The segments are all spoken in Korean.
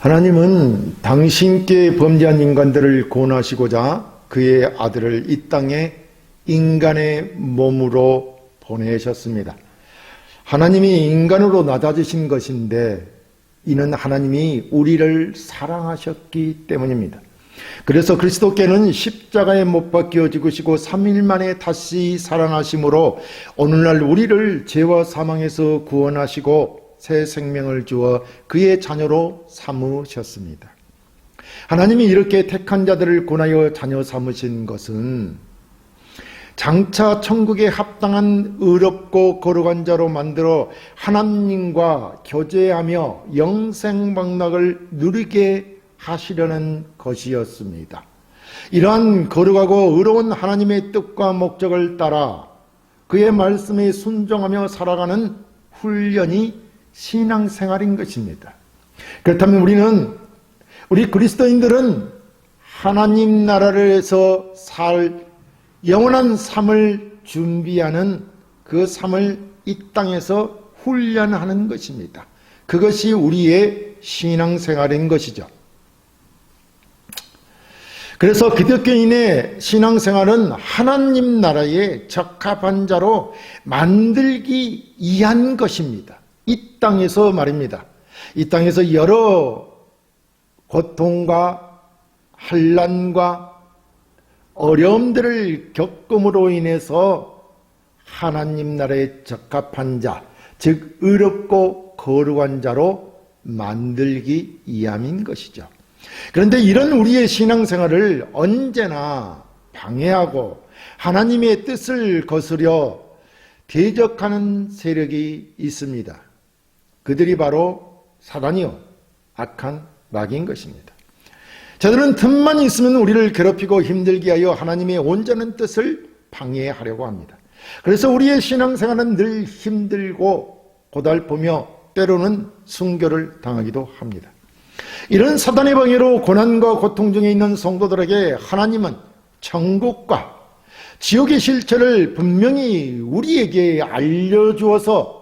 하나님은 당신께 범죄한 인간들을 구원하시고자 그의 아들을 이 땅에 인간의 몸으로 보내셨습니다. 하나님이 인간으로 낮아지신 것인데 이는 하나님이 우리를 사랑하셨기 때문입니다. 그래서 그리스도께는 십자가에 못 박혀 죽으시고 3일 만에 다시 살아나심으로 오늘날 우리를 죄와 사망에서 구원하시고 새 생명을 주어 그의 자녀로 삼으셨습니다. 하나님이 이렇게 택한 자들을 권하여 자녀 삼으신 것은 장차 천국에 합당한 의롭고 거룩한 자로 만들어 하나님과 교제하며 영생방락을 누리게 하시려는 것이었습니다. 이러한 거룩하고 의로운 하나님의 뜻과 목적을 따라 그의 말씀에 순종하며 살아가는 훈련이 신앙생활인 것입니다. 그렇다면 우리는 우리 그리스도인들은 하나님 나라에서 살 영원한 삶을 준비하는 그 삶을 이 땅에서 훈련하는 것입니다. 그것이 우리의 신앙생활인 것이죠. 그래서 기독교인의 신앙생활은 하나님 나라에 적합한 자로 만들기 위한 것입니다. 이 땅에서 말입니다. 이 땅에서 여러 고통과 한란과 어려움들을 겪음으로 인해서 하나님 나라에 적합한 자, 즉 의롭고 거룩한 자로 만들기 위함인 것이죠. 그런데 이런 우리의 신앙생활을 언제나 방해하고 하나님의 뜻을 거스려 대적하는 세력이 있습니다. 그들이 바로 사단이요 악한 마귀인 것입니다. 저들은 틈만 있으면 우리를 괴롭히고 힘들게 하여 하나님의 온전한 뜻을 방해하려고 합니다. 그래서 우리의 신앙생활은 늘 힘들고 고달프며 때로는 순교를 당하기도 합니다. 이런 사단의 방해로 고난과 고통 중에 있는 성도들에게 하나님은 천국과 지옥의 실체를 분명히 우리에게 알려주어서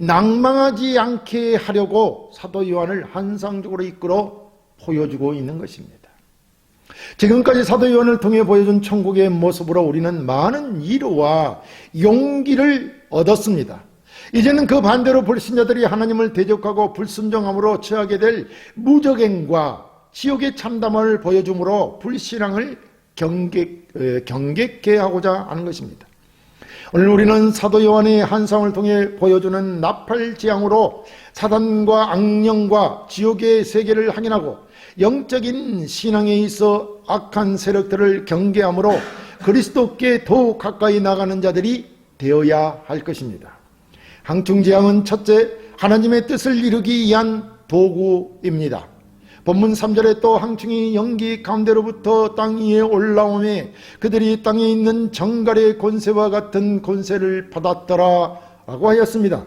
낭망하지 않게 하려고 사도 요한을 한상적으로 이끌어 보여주고 있는 것입니다. 지금까지 사도 요한을 통해 보여준 천국의 모습으로 우리는 많은 위로와 용기를 얻었습니다. 이제는 그 반대로 불신자들이 하나님을 대적하고 불순종함으로 처하게 될 무적행과 지옥의 참담을 보여주므로 불신앙을 경계, 경계케 하고자 하는 것입니다. 오늘 우리는 사도 요한의 한상을 통해 보여주는 나팔지향으로 사단과 악령과 지옥의 세계를 확인하고 영적인 신앙에 있어 악한 세력들을 경계함으로 그리스도께 더욱 가까이 나가는 자들이 되어야 할 것입니다. 항충지향은 첫째 하나님의 뜻을 이루기 위한 도구입니다. 본문 3절에 또 항충이 연기 가운데로부터 땅 위에 올라오매 그들이 땅에 있는 정갈의 권세와 같은 권세를 받았더라 라고 하였습니다.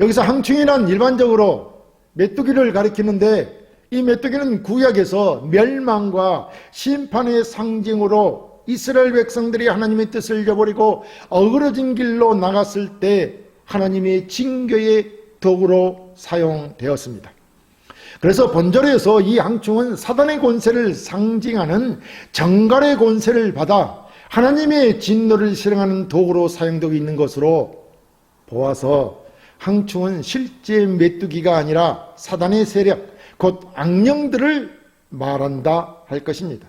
여기서 항충이란 일반적으로 메뚜기를 가리키는데 이 메뚜기는 구약에서 멸망과 심판의 상징으로 이스라엘 백성들이 하나님의 뜻을 잃어버리고 어그러진 길로 나갔을 때 하나님의 징계의 도구로 사용되었습니다. 그래서 본절에서 이 항충은 사단의 권세를 상징하는 정갈의 권세를 받아 하나님의 진노를 실행하는 도구로 사용되고 있는 것으로 보아서 항충은 실제 메뚜기가 아니라 사단의 세력, 곧 악령들을 말한다 할 것입니다.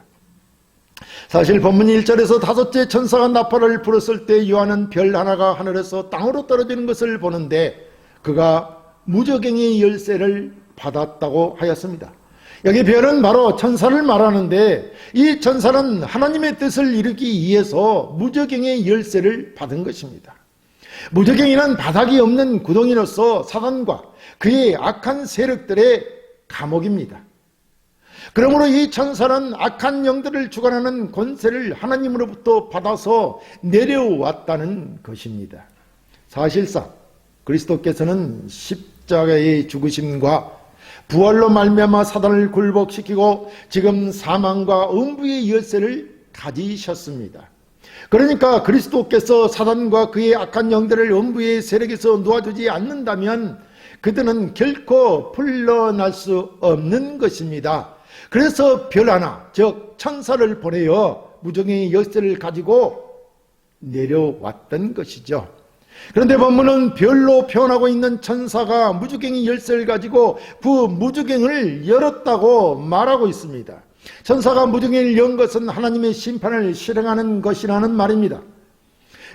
사실 본문 1절에서 다섯째 천사가 나팔을 불었을 때 요한은 별 하나가 하늘에서 땅으로 떨어지는 것을 보는데 그가 무적행의 열쇠를 받았다고 하였습니다. 여기 별은 바로 천사를 말하는데 이 천사는 하나님의 뜻을 이루기 위해서 무적행의 열쇠를 받은 것입니다. 무적행이란 바닥이 없는 구덩이로서 사단과 그의 악한 세력들의 감옥입니다. 그러므로 이 천사는 악한 영들을 주관하는 권세를 하나님으로부터 받아서 내려왔다는 것입니다. 사실상 그리스도께서는 십자가의 죽으심과 부활로 말미암아 사단을 굴복시키고 지금 사망과 음부의 열쇠를 가지셨습니다. 그러니까 그리스도께서 사단과 그의 악한 영들을 음부의 세력에서 놓아주지 않는다면 그들은 결코 풀려날 수 없는 것입니다. 그래서 별 하나, 즉 천사를 보내어 무정의 열쇠를 가지고 내려왔던 것이죠. 그런데 본문은 별로 표현하고 있는 천사가 무주갱이 열쇠를 가지고 그 무주갱을 열었다고 말하고 있습니다. 천사가 무주갱을 연 것은 하나님의 심판을 실행하는 것이라는 말입니다.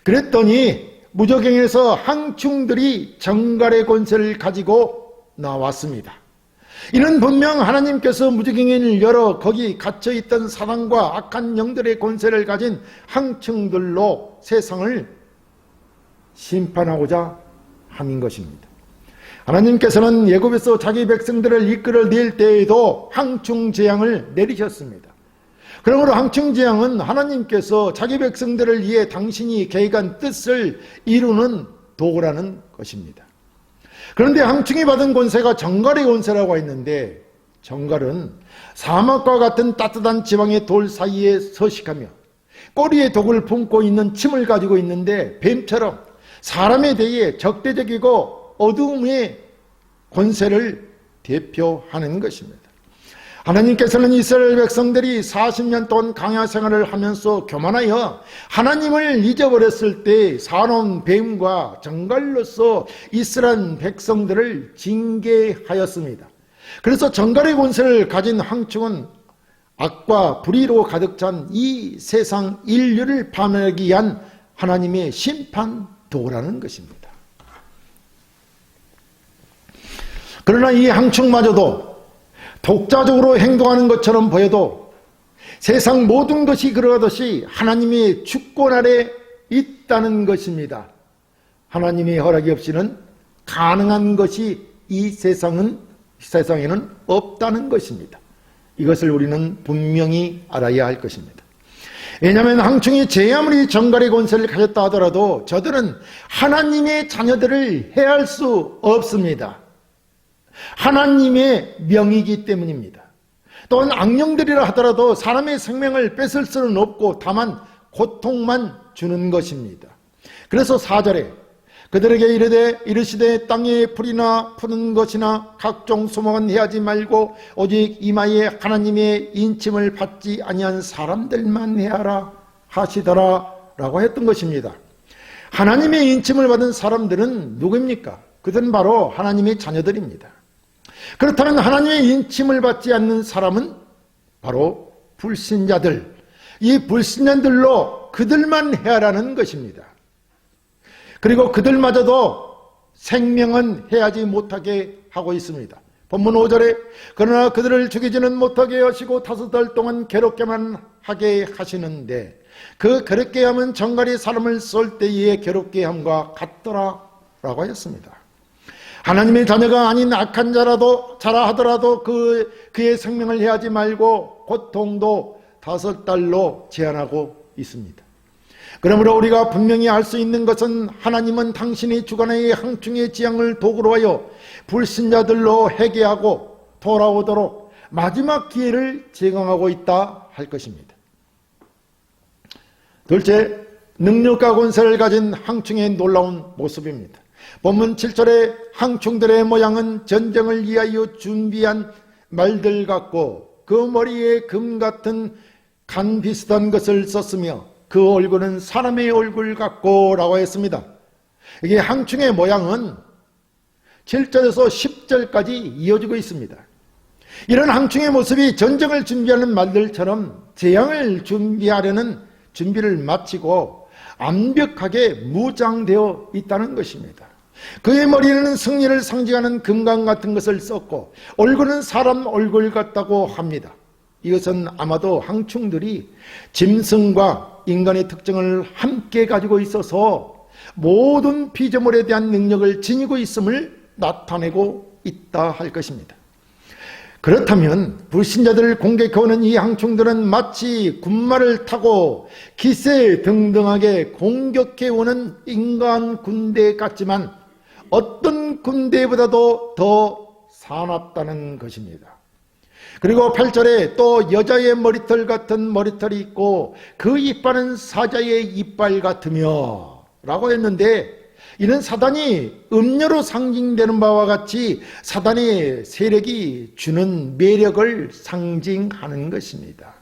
그랬더니 무저갱에서 항충들이 정갈의 권세를 가지고 나왔습니다. 이는 분명 하나님께서 무저갱을 열어 거기 갇혀있던 사단과 악한 영들의 권세를 가진 항충들로 세상을 심판하고자 함인 것입니다. 하나님께서는 예굽에서 자기 백성들을 이끌어낼 때에도 항충 재앙을 내리셨습니다. 그러므로 항충 재앙은 하나님께서 자기 백성들을 위해 당신이 계획한 뜻을 이루는 도구라는 것입니다. 그런데 항충이 받은 권세가 정갈의 권세라고 했는데 정갈은 사막과 같은 따뜻한 지방의 돌 사이에 서식하며 꼬리에 독을 품고 있는 침을 가지고 있는데 뱀처럼 사람에 대해 적대적이고 어두움의 권세를 대표하는 것입니다. 하나님께서는 이스라엘 백성들이 40년 동안 강야 생활을 하면서 교만하여 하나님을 잊어버렸을 때 사놓은 뱀과 정갈로서 이스라엘 백성들을 징계하였습니다. 그래서 정갈의 권세를 가진 황충은 악과 불의로 가득 찬 이 세상 인류를 파멸하기 위한 하나님의 심판 도라는 것입니다. 그러나 이 항충마저도 독자적으로 행동하는 것처럼 보여도 세상 모든 것이 그러하듯이 하나님의 주권 아래 있다는 것입니다. 하나님의 허락이 없이는 가능한 것이 이 세상은 세상에는 없다는 것입니다. 이것을 우리는 분명히 알아야 할 것입니다. 왜냐하면 항충이 제 아무리 정갈의 권세를 가졌다 하더라도 저들은 하나님의 자녀들을 해할 수 없습니다. 하나님의 명이기 때문입니다. 또한 악령들이라 하더라도 사람의 생명을 뺏을 수는 없고 다만 고통만 주는 것입니다. 그래서 사절에 그들에게 이르되 이르시되 땅에 풀이나 푸는 것이나 각종 소목은 해하지 말고 오직 이마에 하나님의 인침을 받지 아니한 사람들만 해하라 하시더라라고 했던 것입니다. 하나님의 인침을 받은 사람들은 누구입니까? 그들은 바로 하나님의 자녀들입니다. 그렇다면 하나님의 인침을 받지 않는 사람은 바로 불신자들, 이 불신자들로 그들만 해야라는 것입니다. 그리고 그들마저도 생명은 해하지 못하게 하고 있습니다. 본문 5절에 그러나 그들을 죽이지는 못하게 하시고 다섯 달 동안 괴롭게만 하게 하시는데 그 괴롭게 함은 정갈이 사람을 쏠 때에 괴롭게 함과 같더라 라고 하였습니다. 하나님의 자녀가 아닌 악한 자라도 자라 하더라도 그 그의 생명을 해하지 말고 고통도 다섯 달로 제한하고 있습니다. 그러므로 우리가 분명히 알 수 있는 것은 하나님은 당신의 주관의 항충의 지향을 도구로 하여 불신자들로 회개하고 돌아오도록 마지막 기회를 제공하고 있다 할 것입니다. 둘째, 능력과 권세를 가진 항충의 놀라운 모습입니다. 본문 7절에 항충들의 모양은 전쟁을 위하여 준비한 말들 같고 그 머리에 금 같은 간 비슷한 것을 썼으며 그 얼굴은 사람의 얼굴 같고 라고 했습니다. 이게 항충의 모양은 7절에서 10절까지 이어지고 있습니다. 이런 항충의 모습이 전쟁을 준비하는 말들처럼 재앙을 준비하려는 준비를 마치고 완벽하게 무장되어 있다는 것입니다. 그의 머리에는 승리를 상징하는 금강 같은 것을 썼고 얼굴은 사람 얼굴 같다고 합니다. 이것은 아마도 항충들이 짐승과 인간의 특징을 함께 가지고 있어서 모든 피조물에 대한 능력을 지니고 있음을 나타내고 있다 할 것입니다. 그렇다면 불신자들을 공격해오는 이 항충들은 마치 군마를 타고 기세 등등하게 공격해오는 인간 군대 같지만 어떤 군대보다도 더 사납다는 것입니다. 그리고 8절에 또 여자의 머리털 같은 머리털이 있고 그 이빨은 사자의 이빨 같으며 라고 했는데 이는 사단이 음료로 상징되는 바와 같이 사단의 세력이 주는 매력을 상징하는 것입니다.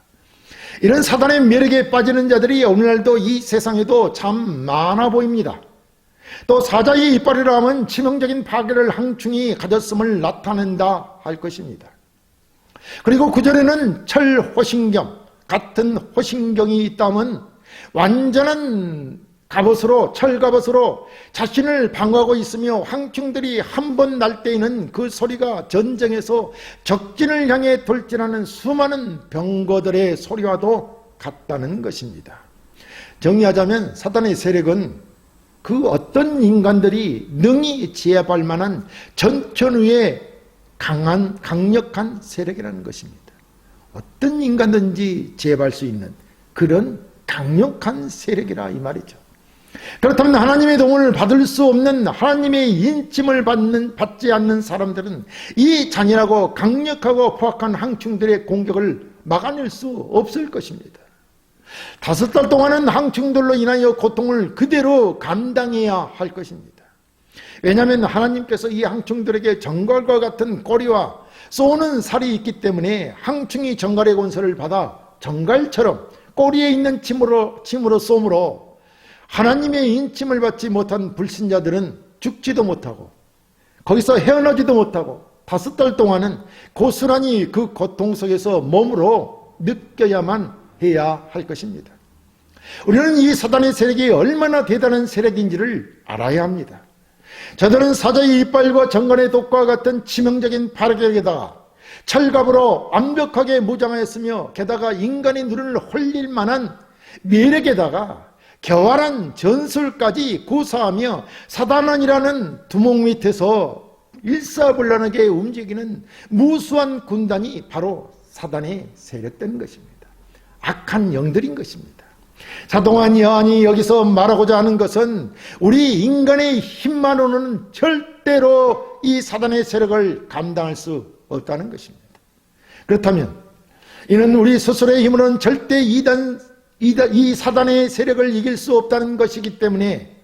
이런 사단의 매력에 빠지는 자들이 오늘날도 이 세상에도 참 많아 보입니다. 또 사자의 이빨이라 하면 치명적인 파괴를 항충이 가졌음을 나타낸다 할 것입니다. 그리고 구절에는 철호신경, 같은 호신경이 있다면 완전한 갑옷으로 철갑옷으로 자신을 방어하고 있으며 황충들이 한 번 날 때에는 그 소리가 전쟁에서 적진을 향해 돌진하는 수많은 병거들의 소리와도 같다는 것입니다. 정리하자면 사단의 세력은 그 어떤 인간들이 능히 지혜할 만한 전천후의 강한 강력한 세력이라는 것입니다. 어떤 인간든지 지혜할 수 있는 그런 강력한 세력이라 이 말이죠. 그렇다면 하나님의 도움을 받을 수 없는 하나님의 인침을 받는, 받지 않는 사람들은 이 잔인하고 강력하고 포악한 항충들의 공격을 막아낼 수 없을 것입니다. 다섯 달 동안은 항충들로 인하여 고통을 그대로 감당해야 할 것입니다. 왜냐하면 하나님께서 이 항충들에게 정갈과 같은 꼬리와 쏘는 살이 있기 때문에 항충이 정갈의 권세를 받아 정갈처럼 꼬리에 있는 침으로 침으로 쏘므로 하나님의 인침을 받지 못한 불신자들은 죽지도 못하고 거기서 헤어나지도 못하고 다섯 달 동안은 고스란히 그 고통 속에서 몸으로 느껴야만 해야 할 것입니다. 우리는 이 사단의 세력이 얼마나 대단한 세력인지를 알아야 합니다. 저들은 사자의 이빨과 정관의 독과 같은 치명적인 파력에다가 철갑으로 완벽하게 무장하였으며 게다가 인간의 눈을 홀릴 만한 매력에다가 교활한 전술까지 구사하며 사단원이라는 두목 밑에서 일사불란하게 움직이는 무수한 군단이 바로 사단의 세력된 것입니다. 악한 영들인 것입니다. 자동한 여한이 여기서 말하고자 하는 것은 우리 인간의 힘만으로는 절대로 이 사단의 세력을 감당할 수 없다는 것입니다. 그렇다면 이는 우리 스스로의 힘으로는 절대 이단, 이단, 이 사단의 세력을 이길 수 없다는 것이기 때문에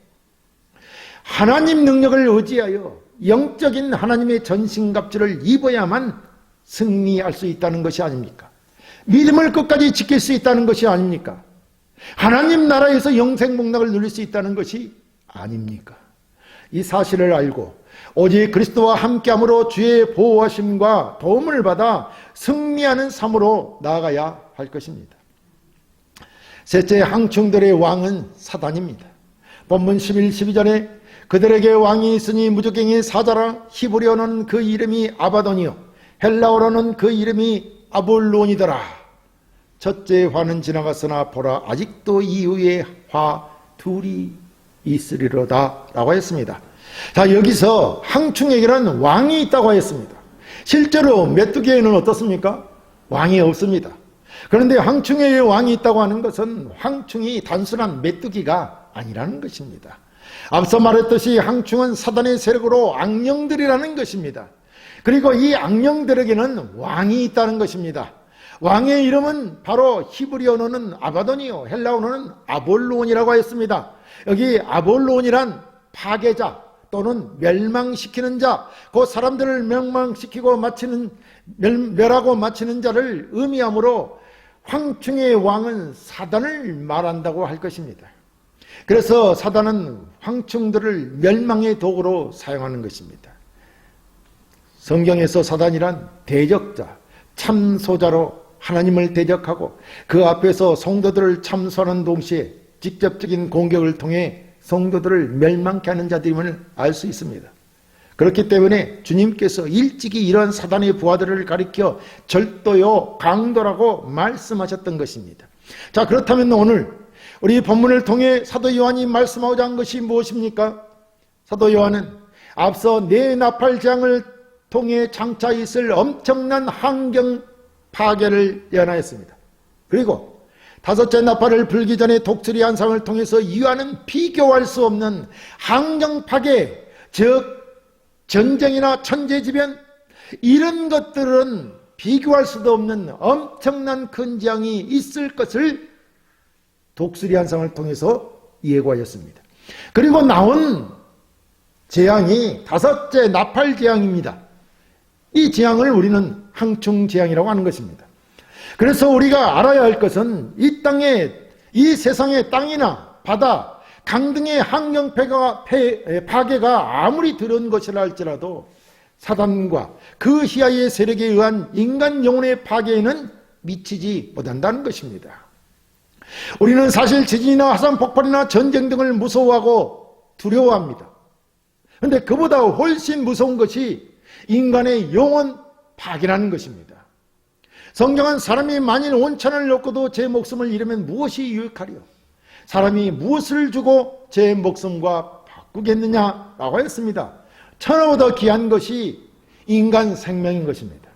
하나님 능력을 의지하여 영적인 하나님의 전신갑주를 입어야만 승리할 수 있다는 것이 아닙니까? 믿음을 끝까지 지킬 수 있다는 것이 아닙니까? 하나님 나라에서 영생 복락을 누릴 수 있다는 것이 아닙니까? 이 사실을 알고 오직 그리스도와 함께함으로 주의 보호하심과 도움을 받아 승리하는 삶으로 나아가야 할 것입니다. 셋째 항충들의 왕은 사단입니다. 본문 11, 12절에 그들에게 왕이 있으니 무적갱이 사자라 히브리어는 그 이름이 아바돈이요 헬라어로는 그 이름이 아볼론이더라. 첫째 화는 지나갔으나 보라 아직도 이후에 화 둘이 있으리로다 라고 했습니다. 자 여기서 항충에게는 왕이 있다고 했습니다. 실제로 메뚜기에는 어떻습니까? 왕이 없습니다. 그런데 황충의 왕이 있다고 하는 것은 황충이 단순한 메뚜기가 아니라는 것입니다. 앞서 말했듯이 황충은 사단의 세력으로 악령들이라는 것입니다. 그리고 이 악령들에게는 왕이 있다는 것입니다. 왕의 이름은 바로 히브리어는 아바돈이요 헬라어는 아볼론이라고 했습니다. 여기 아볼론이란 파괴자 또는 멸망시키는 자, 그 사람들을 멸망시키고 마치는 멸하고 마치는 자를 의미하므로 황충의 왕은 사단을 말한다고 할 것입니다. 그래서 사단은 황충들을 멸망의 도구로 사용하는 것입니다. 성경에서 사단이란 대적자, 참소자로 하나님을 대적하고 그 앞에서 성도들을 참소하는 동시에 직접적인 공격을 통해 성도들을 멸망케 하는 자들임을 알 수 있습니다. 그렇기 때문에 주님께서 일찍이 이런 사단의 부하들을 가리켜 절도요 강도라고 말씀하셨던 것입니다. 자 그렇다면 오늘 우리 본문을 통해 사도 요한이 말씀하고자 한 것이 무엇입니까? 사도 요한은 앞서 네 나팔 장을 통해 장차 있을 엄청난 환경 파괴를 예언하였습니다. 그리고 다섯째 나팔을 불기 전에 독수리 한상을 통해서 이와는 비교할 수 없는 환경 파괴, 즉 전쟁이나 천재지변 이런 것들은 비교할 수도 없는 엄청난 큰 재앙이 있을 것을 독수리 한상을 통해서 예고하였습니다. 그리고 나온 재앙이 다섯째 나팔 재앙입니다. 이 재앙을 우리는 항충 재앙이라고 하는 것입니다. 그래서 우리가 알아야 할 것은 이 땅에 이 세상의 땅이나 바다, 강 등의 환경 파괴가 아무리 들은 것이라 할지라도 사단과 그 희하의 세력에 의한 인간 영혼의 파괴에는 미치지 못한다는 것입니다. 우리는 사실 지진이나 화산 폭발이나 전쟁 등을 무서워하고 두려워합니다. 그런데 그보다 훨씬 무서운 것이 인간의 영혼 파괴라는 것입니다. 성경은 사람이 만일 온천을 놓고도 제 목숨을 잃으면 무엇이 유익하리요? 사람이 무엇을 주고 제 목숨과 바꾸겠느냐라고 했습니다. 천하보다 귀한 것이 인간 생명인 것입니다.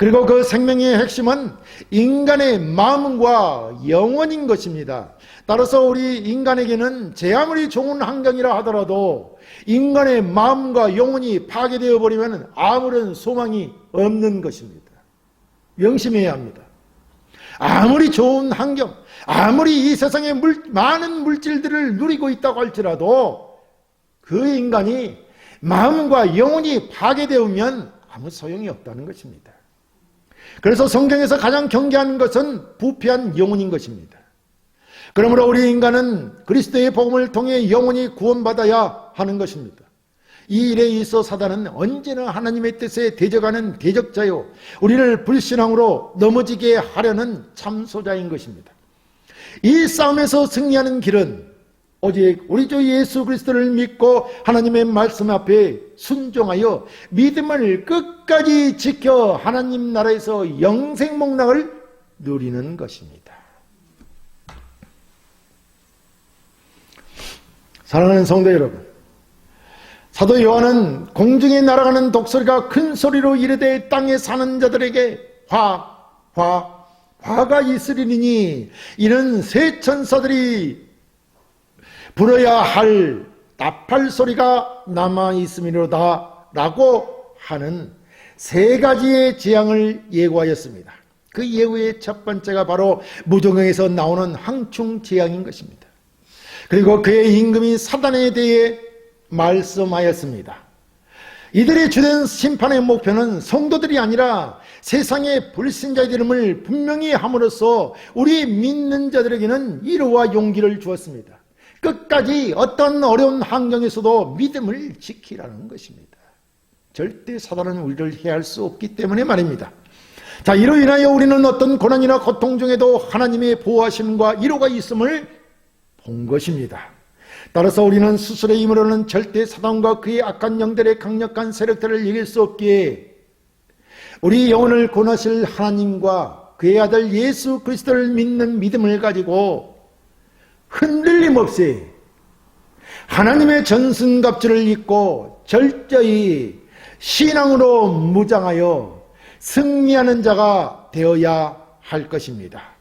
그리고 그 생명의 핵심은 인간의 마음과 영혼인 것입니다. 따라서 우리 인간에게는 제 아무리 좋은 환경이라 하더라도 인간의 마음과 영혼이 파괴되어 버리면 아무런 소망이 없는 것입니다. 명심해야 합니다. 아무리 좋은 환경, 아무리 이 세상에 물, 많은 물질들을 누리고 있다고 할지라도 그 인간이 마음과 영혼이 파괴되면 아무 소용이 없다는 것입니다. 그래서 성경에서 가장 경계하는 것은 부패한 영혼인 것입니다. 그러므로 우리 인간은 그리스도의 복음을 통해 영혼이 구원받아야 하는 것입니다. 이 일에 있어 사단은 언제나 하나님의 뜻에 대적하는 대적자요. 우리를 불신앙으로 넘어지게 하려는 참소자인 것입니다. 이 싸움에서 승리하는 길은 오직 우리 주 예수 그리스도를 믿고 하나님의 말씀 앞에 순종하여 믿음을 끝까지 지켜 하나님 나라에서 영생 목락을 누리는 것입니다. 사랑하는 성도 여러분, 사도 요한은 공중에 날아가는 독소리가 큰 소리로 이르되 땅에 사는 자들에게 화, 화, 화가 있으리니 이는 새 천사들이 불어야 할 나팔 소리가 남아 있음이로다 라고 하는 세 가지의 재앙을 예고하였습니다. 그 예고의 첫 번째가 바로 무정에서 나오는 항충 재앙인 것입니다. 그리고 그의 임금이 사단에 대해 말씀하였습니다. 이들의 주된 심판의 목표는 성도들이 아니라 세상의 불신자의 이름을 분명히 함으로써 우리 믿는 자들에게는 위로와 용기를 주었습니다. 끝까지 어떤 어려운 환경에서도 믿음을 지키라는 것입니다. 절대 사단은 우리를 해할 수 없기 때문에 말입니다. 자, 이로 인하여 우리는 어떤 고난이나 고통 중에도 하나님의 보호하심과 위로가 있음을 본 것입니다. 따라서 우리는 스스로의 힘으로는 절대 사단과 그의 악한 영들의 강력한 세력들을 이길 수 없기에 우리 영혼을 권하실 하나님과 그의 아들 예수 그리스도를 믿는 믿음을 가지고 흔들림 없이 하나님의 전승갑주를 입고 절저히 신앙으로 무장하여 승리하는 자가 되어야 할 것입니다.